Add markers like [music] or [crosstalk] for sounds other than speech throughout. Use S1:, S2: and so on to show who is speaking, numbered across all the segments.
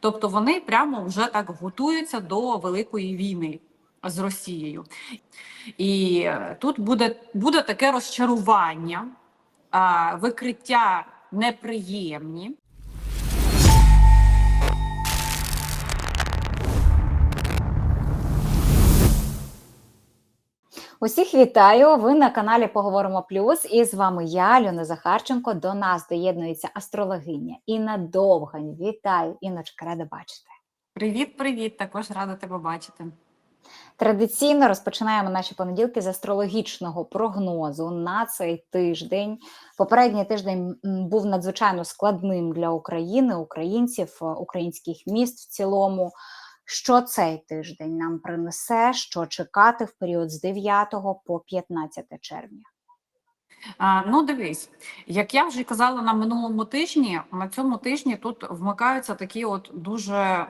S1: Тобто вони прямо вже так готуються до великої війни з Росією. І е, тут буде, буде таке розчарування, викриття неприємні.
S2: Усіх вітаю! Ви на каналі Поговоримо Плюс. І з вами я, Альона Захарченко. До нас доєднується астрологиня Інна Довгань. Вітаю, Інночка, рада бачити.
S1: Привіт, привіт! Також рада тебе бачити.
S2: Традиційно розпочинаємо наші понеділки з астрологічного прогнозу на цей тиждень. Попередній тиждень був надзвичайно складним для України, українців, е, українських міст в цілому. Що цей тиждень нам принесе, що чекати в період з 9 по 15 червня?
S1: Ну, дивись, як я вже казала на минулому тижні, на цьому тижні тут вмикаються такі от дуже.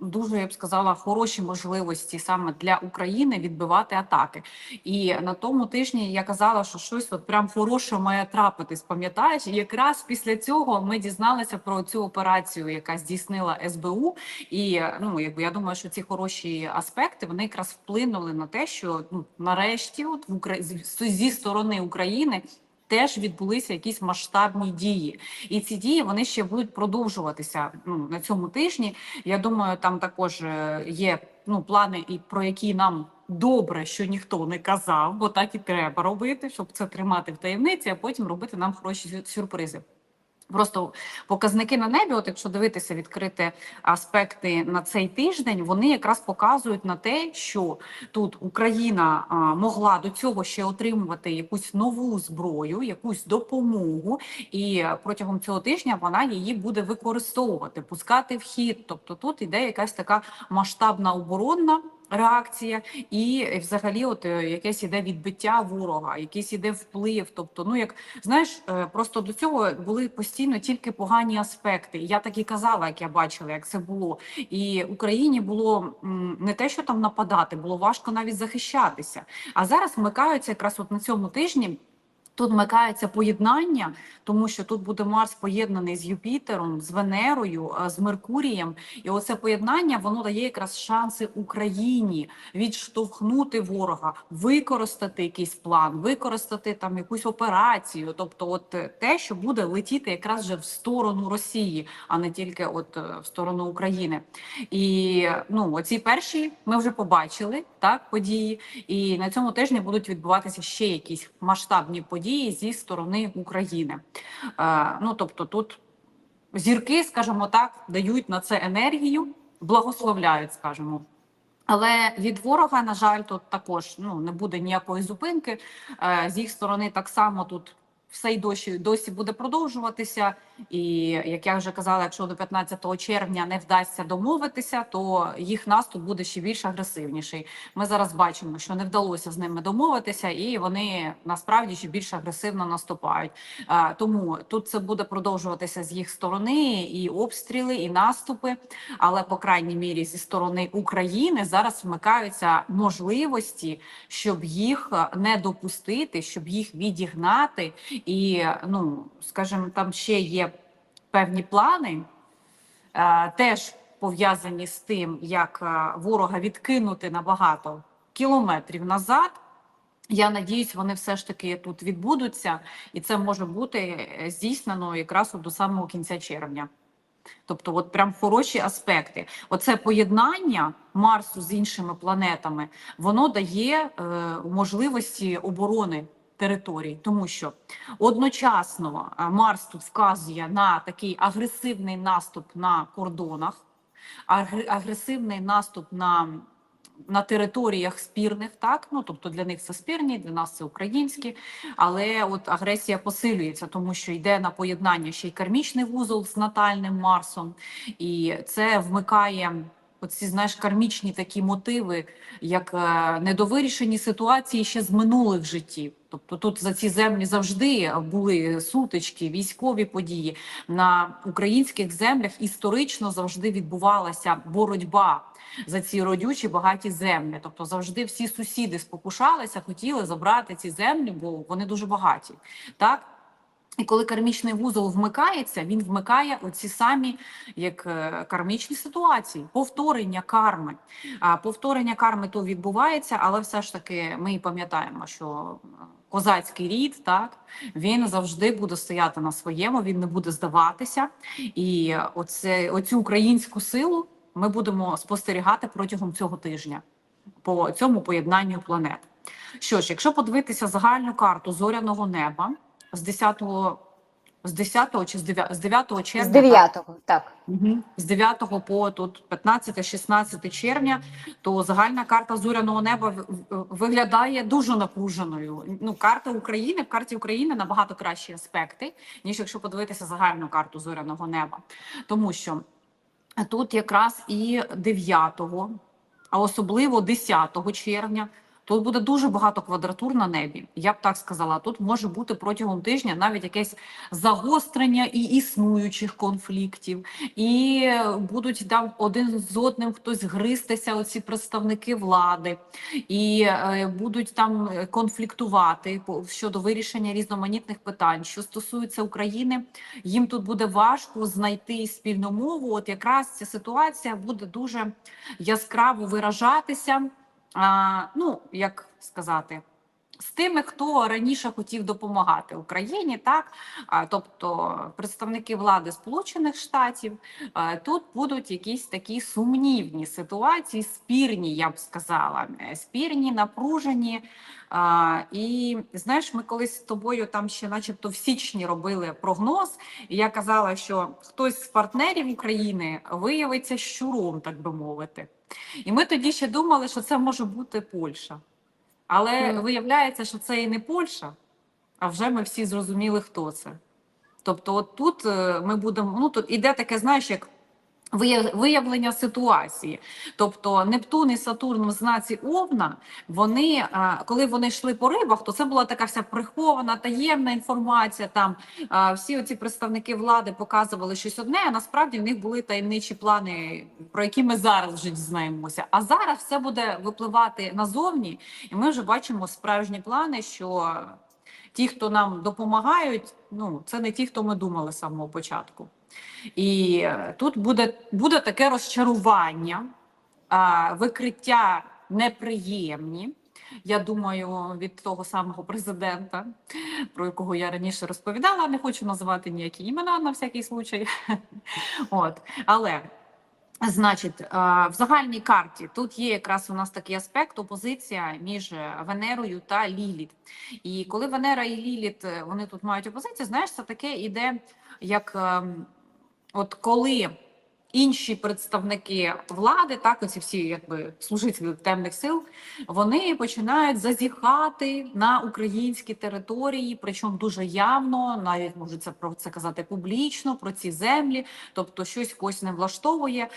S1: Дуже я б сказала хороші можливості саме для України відбивати атаки. І на тому тижні я казала, що щось от прям хороше має трапитись. Пам'ятаєш, якраз після цього ми дізналися про цю операцію, яка здійснила СБУ. І ну якби я думаю, що ці хороші аспекти вони якраз вплинули на те, що ну нарешті, от в Укра... з- зі сторони України. Теж відбулися якісь масштабні дії, і ці дії вони ще будуть продовжуватися ну, на цьому тижні. Я думаю, там також е, є ну плани, і про які нам добре, що ніхто не казав, бо так і треба робити, щоб це тримати в таємниці, а потім робити нам хороші сюрпризи. Просто показники на небі, от якщо дивитися відкрити аспекти на цей тиждень, вони якраз показують на те, що тут Україна могла до цього ще отримувати якусь нову зброю, якусь допомогу, і протягом цього тижня вона її буде використовувати, пускати в хід. Тобто тут іде якась така масштабна оборонна. Реакція і взагалі, от е, якесь іде відбиття ворога, якийсь іде вплив. Тобто, ну як знаєш, е, просто до цього були постійно тільки погані аспекти. Я так і казала, як я бачила, як це було. І Україні було не те, що там нападати, було важко навіть захищатися. А зараз вмикаються якраз от на цьому тижні. Тут вмикається поєднання, тому що тут буде Марс поєднаний з Юпітером, з Венерою, з Меркурієм. І оце поєднання воно дає якраз шанси Україні відштовхнути ворога, використати якийсь план, використати там якусь операцію. Тобто, от е, те, що буде летіти якраз вже в сторону Росії, а не тільки от е, в сторону України. І ну оці перші ми вже побачили так події. І на цьому тижні будуть відбуватися ще якісь масштабні події зі сторони України. Е, ну тобто, тут зірки, скажімо так, дають на це енергію, благословляють, скажімо. Але від ворога, на жаль, тут також ну не буде ніякої зупинки. Е, з їх сторони так само тут все й досі досі буде продовжуватися. І як я вже казала, якщо до 15 червня не вдасться домовитися, то їх наступ буде ще більш агресивніший. Ми зараз бачимо, що не вдалося з ними домовитися, і вони насправді ще більш агресивно наступають. Тому тут це буде продовжуватися з їх сторони, і обстріли, і наступи. Але по крайній мірі зі сторони України зараз вмикаються можливості, щоб їх е, не допустити, щоб їх відігнати. І ну скажімо, там ще є певні плани, е, теж пов'язані з тим, як е, ворога відкинути на багато кілометрів назад. Я надіюсь, вони все ж таки тут відбудуться, і це може бути е, здійснено якраз до самого кінця червня. Тобто, от прям хороші аспекти. Оце поєднання Марсу з іншими планетами, воно дає е, можливості оборони територій, тому що одночасно е, Марс тут вказує на такий агресивний наступ на кордонах, агресивний наступ на на територіях спірних, так ну тобто для них це спірні, для нас це українські, але от агресія посилюється, тому що йде на поєднання ще й кармічний вузол з натальним Марсом, і це вмикає. Оці знаєш кармічні такі мотиви, як е, недовирішені ситуації ще з минулих життів. Тобто тут за ці землі завжди були сутички, військові події на українських землях історично завжди відбувалася боротьба за ці родючі багаті землі. Тобто завжди всі сусіди спокушалися, хотіли забрати ці землі, бо вони дуже багаті. Так І коли кармічний вузол вмикається, він вмикає оці самі як е, кармічні ситуації, повторення карми. А повторення карми то відбувається, але все ж таки ми пам'ятаємо, що е, козацький рід так він завжди буде стояти на своєму, він не буде здаватися. І оце, оцю українську силу ми будемо спостерігати протягом цього тижня по цьому поєднанню планет. Що ж, якщо подивитися загальну карту зоряного неба з 10 з 10 чи з 9, з 9 червня.
S2: З 9-го, так.
S1: З 9 по тут 15-16 червня, то загальна карта зоряного неба виглядає дуже напруженою. Ну, карта України в карті України набагато кращі аспекти, ніж якщо подивитися загальну карту зоряного неба. Тому що тут якраз і 9, а особливо 10 червня. Тут буде дуже багато квадратур на небі. Я б так сказала. Тут може бути протягом тижня навіть якесь загострення і існуючих конфліктів, і будуть там один з одним хтось гристися, оці представники влади, і е, будуть там е, конфліктувати щодо вирішення різноманітних питань. Що стосується України, їм тут буде важко знайти спільну мову. От якраз ця ситуація буде дуже яскраво виражатися. Ну, як сказати, з тими, хто раніше хотів допомагати Україні, так тобто представники влади Сполучених Штатів, тут будуть якісь такі сумнівні ситуації, спірні, я б сказала, е, спірні, напружені. І знаєш, ми колись з тобою там ще, начебто, в січні робили прогноз, і я казала, що хтось з партнерів України виявиться щуром, так би мовити. І ми тоді ще думали, що це може бути Польща. Але
S2: mm.
S1: виявляється, що це і не Польща, а вже ми всі зрозуміли, хто це. Тобто, от тут е, ми будемо, ну тут іде таке, знаєш, як виявлення ситуації. Тобто Нептун і Сатурн в знаці Овна, вони, коли вони йшли по рибах, то це була така вся прихована, таємна інформація. Там всі оці представники влади показували щось одне, а насправді в них були таємничі плани, про які ми зараз вже дізнаємося. А зараз все буде випливати назовні, і ми вже бачимо справжні плани, що ті, хто нам допомагають, ну це не ті, хто ми думали з самого початку. І тут буде, буде таке розчарування, викриття неприємні. Я думаю, від того самого президента, про якого я раніше розповідала, не хочу називати ніякі імена на всякий случай. [laughs] От. Але Значить, в загальній карті тут є якраз у нас такий аспект опозиція між Венерою та Ліліт. І коли Венера і Ліліт е, вони тут мають опозицію, знаєш, це таке іде, як ем, от коли інші представники влади, так оці всі якби служителі темних сил, вони починають зазіхати на українські території, причому дуже явно, навіть може це про це казати публічно, про ці землі, тобто щось когось не влаштовує.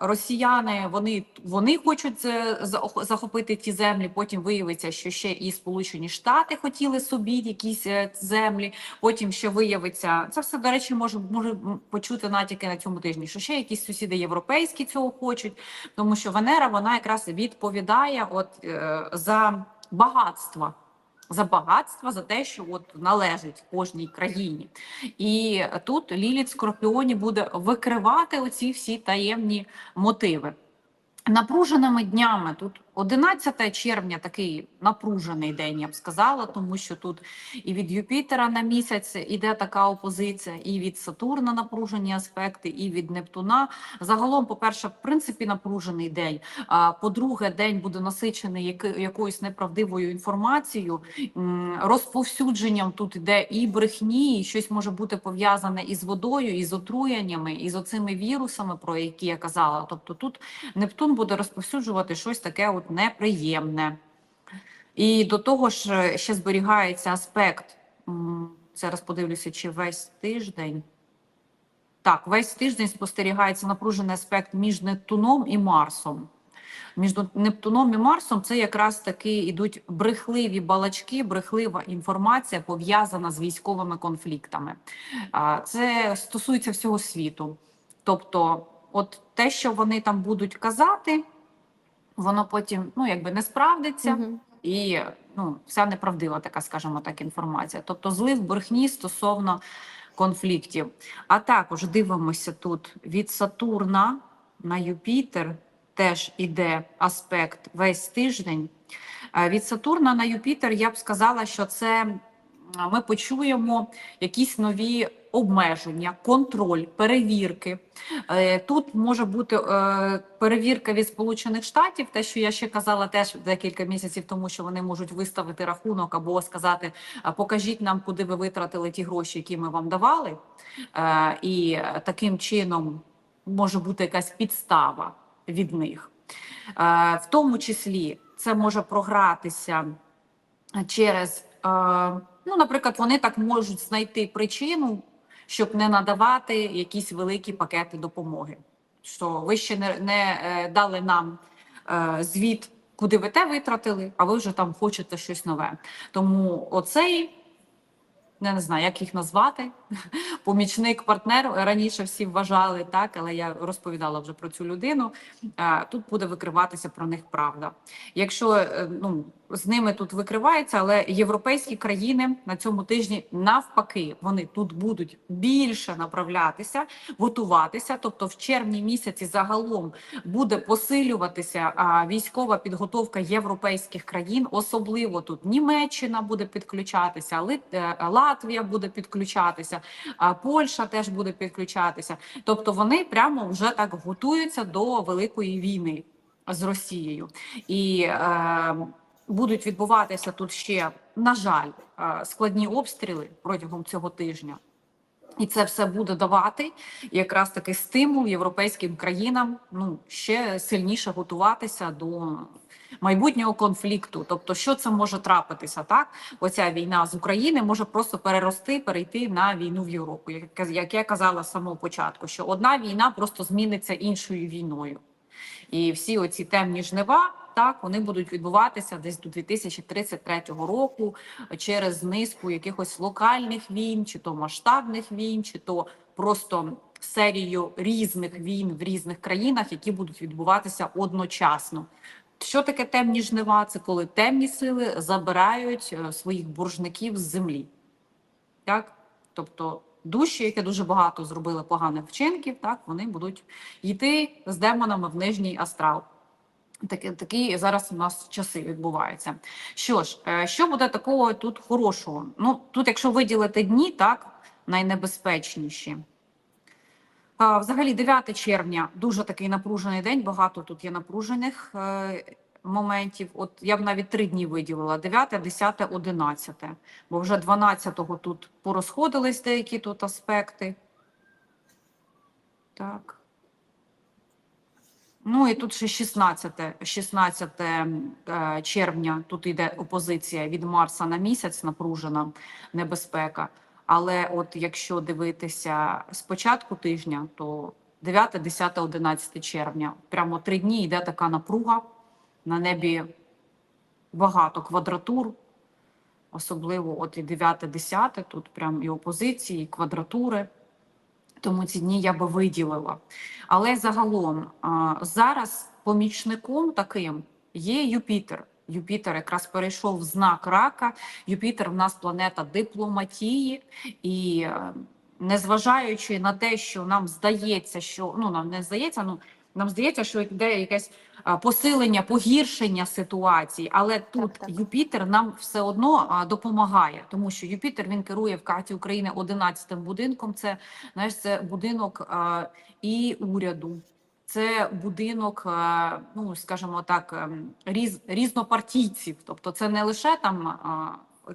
S1: Росіяни вони, вони хочуть е, захопити ті землі. Потім виявиться, що ще і Сполучені Штати хотіли собі якісь е, землі. Потім ще виявиться це все до речі, може може почути натяки на цьому тижні. Що ще якісь сусіди європейські цього хочуть, тому що Венера вона якраз відповідає от е, за багатство. За багатство, за те, що от належить кожній країні, і тут Ліліт Скорпіоні буде викривати оці всі таємні мотиви. Напруженими днями тут 11 червня такий напружений день, я б сказала, тому що тут і від Юпітера на місяць іде така опозиція, і від Сатурна напружені аспекти, і від Нептуна. Загалом, по-перше, в принципі, напружений день. По-друге, день буде насичений якоюсь неправдивою інформацією, розповсюдженням тут іде і брехні, і щось може бути пов'язане із водою, із отруєннями, із оцими вірусами, про які я казала. Тобто тут Нептун буде розповсюджувати щось таке от неприємне. І до того ж е, ще зберігається аспект. Зараз подивлюся, чи весь тиждень. Так, весь тиждень спостерігається напружений аспект між Нептуном і Марсом. Між Нептуном і Марсом це якраз таки йдуть брехливі балачки, брехлива інформація пов'язана з військовими конфліктами. Це стосується всього світу. Тобто, от те, що вони там будуть казати, воно потім ну, якби не справдиться.
S2: Мгм.
S1: І ну, вся неправдива така, скажімо так, інформація. Тобто злив брехні стосовно конфліктів. А також дивимося тут від Сатурна на Юпітер теж іде аспект весь тиждень. Е, Від Сатурна на Юпітер я б сказала, що це ми почуємо якісь нові обмеження, контроль, перевірки. Е, Тут може бути е, перевірка від Сполучених Штатів, те, що я ще казала теж декілька місяців тому, що вони можуть виставити рахунок або сказати: покажіть нам, куди ви витратили ті гроші, які ми вам давали. Е, І таким чином може бути якась підстава від них. В тому числі це може програтися через, ну, наприклад, вони так можуть знайти причину, щоб не надавати якісь великі пакети допомоги. Що ви ще не, не е, дали нам е, звіт, куди ви те витратили, а ви вже там хочете щось нове. Тому оцей, я не знаю, як їх назвати, помічник, партнер раніше всі вважали так, але я розповідала вже про цю людину. Тут буде викриватися про них правда. Якщо е, ну з ними тут викривається, але європейські країни на цьому тижні навпаки вони тут будуть більше направлятися, готуватися. Тобто, в червні місяці загалом буде посилюватися військова підготовка європейських країн, особливо тут Німеччина буде підключатися, е, Латвія буде підключатися, а Польща теж буде підключатися. Тобто вони прямо вже так готуються до великої війни з Росією і е, будуть відбуватися тут ще, на жаль, е, складні обстріли протягом цього тижня. І це все буде давати якраз такий стимул європейським країнам ну ще сильніше готуватися до майбутнього конфлікту. Тобто, що це може трапитися, так? Оця війна з України може просто перерости, перейти на війну в Європу. Як, я- казала з самого початку, що одна війна просто зміниться іншою війною. І всі оці темні жнива, так вони будуть відбуватися десь до 2033 року через низку якихось локальних війн, чи то масштабних війн, чи то просто серію різних війн в різних країнах, які будуть відбуватися одночасно. Що таке темні жнива? Це коли темні сили забирають е, своїх боржників з землі. Так? Тобто душі, які дуже багато зробили поганих вчинків, так вони будуть йти з демонами в нижній астрал. Такі, такі зараз у нас часи відбуваються. Що ж, е, що буде такого тут хорошого? Ну тут, якщо виділити дні, так найнебезпечніші. Взагалі, 9 червня дуже такий напружений день. Багато тут є напружених е, моментів. От я б навіть три дні виділила: 9, 10, 11. Бо вже 12-го тут порозходились деякі тут аспекти. Так. Ну і тут ще 16, 16 е, червня. Тут йде опозиція від Марса на місяць, напружена небезпека. Але от якщо дивитися з початку тижня, то 9, 10, 11 червня, прямо три дні йде така напруга. На небі багато квадратур, особливо от і 9, 10, тут прям і опозиції, і квадратури. Тому ці дні я би виділила. Але загалом зараз помічником таким є Юпітер. Юпітер якраз перейшов в знак рака. Юпітер в нас планета дипломатії, і е, незважаючи на те, що нам здається, що ну нам не здається, ну нам здається, що йде якесь посилення, погіршення ситуації, але тут
S2: так.
S1: Юпітер нам все одно допомагає, тому що Юпітер він керує в карті України 11 будинком. Це знаєш, це будинок і уряду. Це будинок, ну скажімо так, ем, різ, різнопартійців. Тобто, це не лише там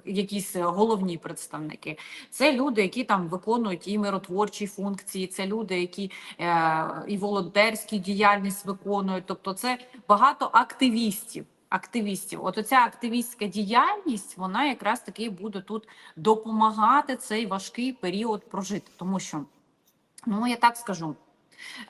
S1: якісь головні представники, це люди, які там виконують і миротворчі функції, це люди, які е, і волонтерську діяльність виконують. Тобто, це багато активістів. Активістів, от оця активістська діяльність, вона якраз таки буде тут допомагати цей важкий період прожити, тому що ну я так скажу.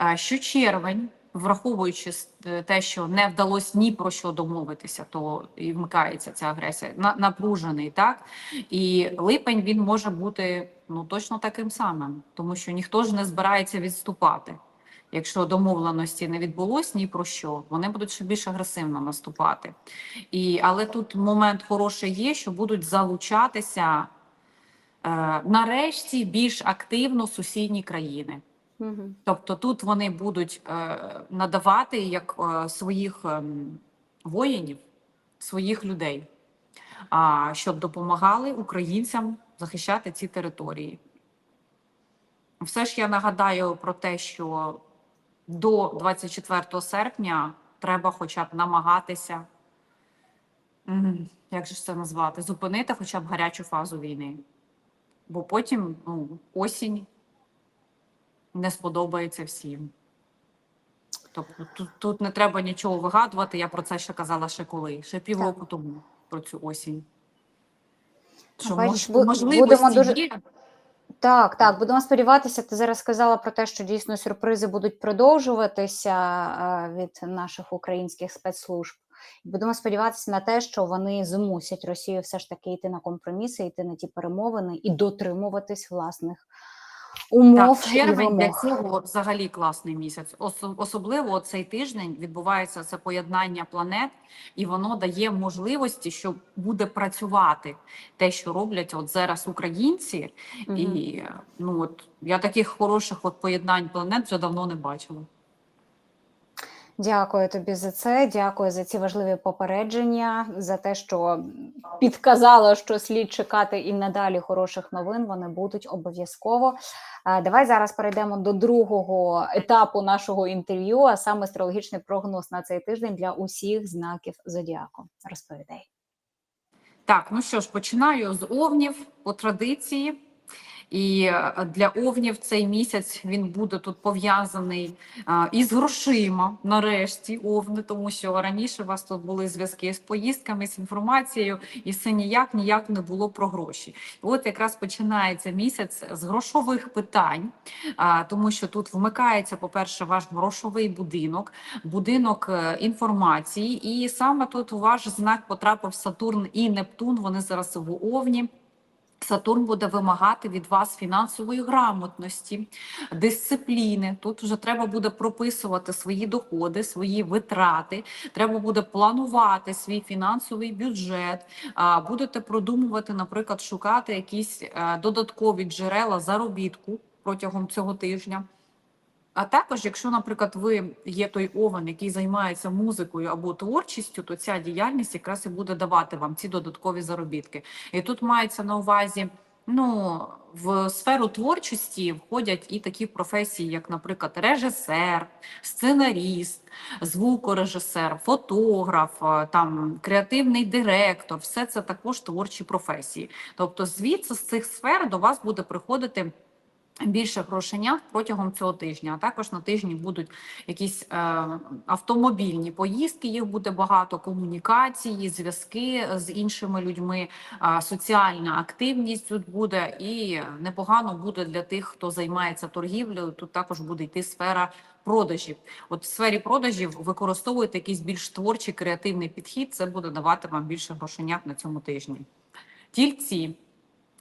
S1: Е, що червень, враховуючи е, те, що не вдалося ні про що домовитися, то і вмикається ця агресія напружений, так і липень він може бути ну точно таким самим, тому що ніхто ж не збирається відступати. якщо домовленості не відбулось ні про що, вони будуть ще більш агресивно наступати. І, але тут момент хороший є, що будуть залучатися е, нарешті більш активно сусідні країни.
S2: Мгм.
S1: Тобто тут вони будуть е, надавати як е, своїх ем, воїнів, своїх людей, а, щоб допомагали українцям захищати ці території. Все ж я нагадаю про те, що до 24 серпня треба хоча б намагатися, як же це назвати, зупинити хоча б гарячу фазу війни. Бо потім ну, осінь не сподобається всім. Тобто тут, тут не треба нічого вигадувати. Я про це ще казала ще коли, ще півроку тому про цю осінь. Що мож, можливості
S2: будемо дуже-
S1: є.
S2: Так, так, будемо сподіватися. Ти зараз сказала про те, що дійсно сюрпризи будуть продовжуватися е, від наших українських спецслужб. Будемо сподіватися на те, що вони змусять Росію все ж таки йти на компроміси, йти на ті перемовини і дотримуватись власних умов
S1: Так,
S2: і
S1: червень для цього взагалі класний місяць. Особливо цей тиждень відбувається це поєднання планет, і воно дає можливості, що буде працювати те, що роблять от зараз українці.
S2: Мгм.
S1: І ну от я таких хороших от поєднань планет вже давно не бачила.
S2: Дякую тобі за це. Дякую за ці важливі попередження, за те, що підказала, що слід чекати і надалі хороших новин. Вони будуть обов'язково. Давай зараз перейдемо до другого етапу нашого інтерв'ю, а саме астрологічний прогноз на цей тиждень для усіх знаків зодіаку. Розповідай.
S1: Так, ну що ж, починаю з овнів по традиції. І е, для овнів цей місяць він буде тут пов'язаний е, із грошима. Нарешті овни, тому що раніше у вас тут були зв'язки з поїздками, з інформацією, і все ніяк ніяк не було про гроші. От якраз починається місяць з грошових питань, тому що тут вмикається, по-перше, ваш грошовий будинок, будинок е, інформації, і саме тут у ваш знак потрапив Сатурн і Нептун. Вони зараз в Овні. Сатурн буде вимагати від вас фінансової грамотності, дисципліни. Тут вже треба буде прописувати свої доходи, свої витрати. Треба буде планувати свій фінансовий бюджет. Будете продумувати, наприклад, шукати якісь е, додаткові джерела заробітку протягом цього тижня. А також, якщо, наприклад, ви є той овен, який займається музикою або творчістю, то ця діяльність якраз і буде давати вам ці додаткові заробітки. І тут мається на увазі. Ну, в сферу творчості входять і такі професії, як, наприклад, режисер, сценаріст, звукорежисер, фотограф, е, там креативний директор. Все це також творчі професії. Тобто, звідси з цих сфер до вас буде приходити. Більше грошенят протягом цього тижня, а також на тижні будуть якісь е, автомобільні поїздки. Їх буде багато комунікації, зв'язки з іншими людьми, е, соціальна активність тут буде, і непогано буде для тих, хто займається торгівлею. Тут також буде йти сфера продажів. От в сфері продажів використовуйте якийсь більш творчий креативний підхід. Це буде давати вам більше грошенят на цьому тижні. Тільці.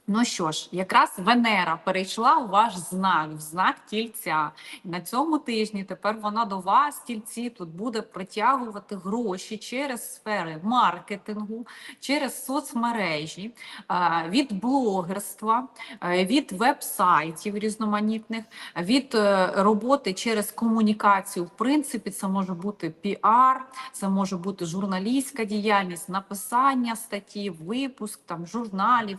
S1: Ну що ж, якраз Венера перейшла у ваш знак, в знак тільця. І на цьому тижні тепер вона до вас, тільці, тут буде притягувати гроші через сфери маркетингу, через соцмережі, е, від блогерства, е, від веб-сайтів різноманітних, від е, роботи через комунікацію. В принципі, це може бути піар, це може бути журналістська діяльність, написання статті, випуск там журналів,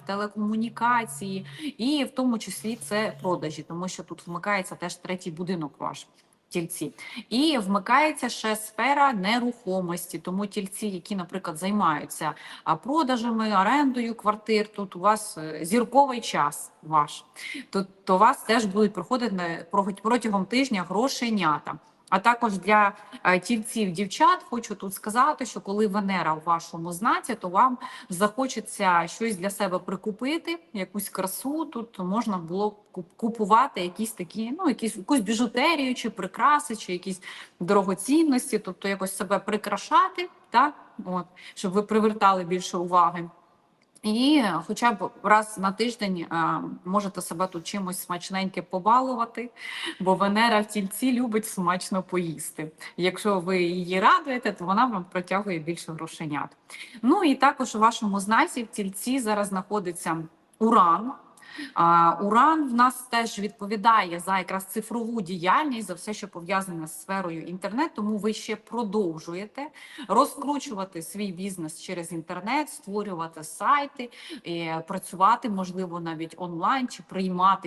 S1: телекомунікації, і в тому числі це продажі, тому що тут вмикається теж третій будинок ваш. Тільці і вмикається ще сфера нерухомості. Тому тільці, які, наприклад, займаються продажами, орендою квартир, тут у вас е, зірковий час ваш. Тут у вас теж будуть проходити протягом тижня грошенята. А також для е, тільців дівчат хочу тут сказати, що коли Венера у вашому знаці, то вам захочеться щось для себе прикупити, якусь красу. Тут можна було купувати якісь такі, ну якісь якусь біжутерію, чи прикраси, чи якісь дорогоцінності, тобто якось себе прикрашати, так от щоб ви привертали більше уваги. І хоча б раз на тиждень а, можете себе тут чимось смачненьке побалувати, бо Венера в тільці любить смачно поїсти. Якщо ви її радуєте, то вона вам протягує більше грошенят. Ну і також у вашому знаці в тільці зараз знаходиться Уран. Уран в нас теж відповідає за якраз цифрову діяльність, за все, що пов'язане з сферою інтернет. Тому ви ще продовжуєте розкручувати свій бізнес через інтернет, створювати сайти, е, працювати можливо навіть онлайн чи приймати.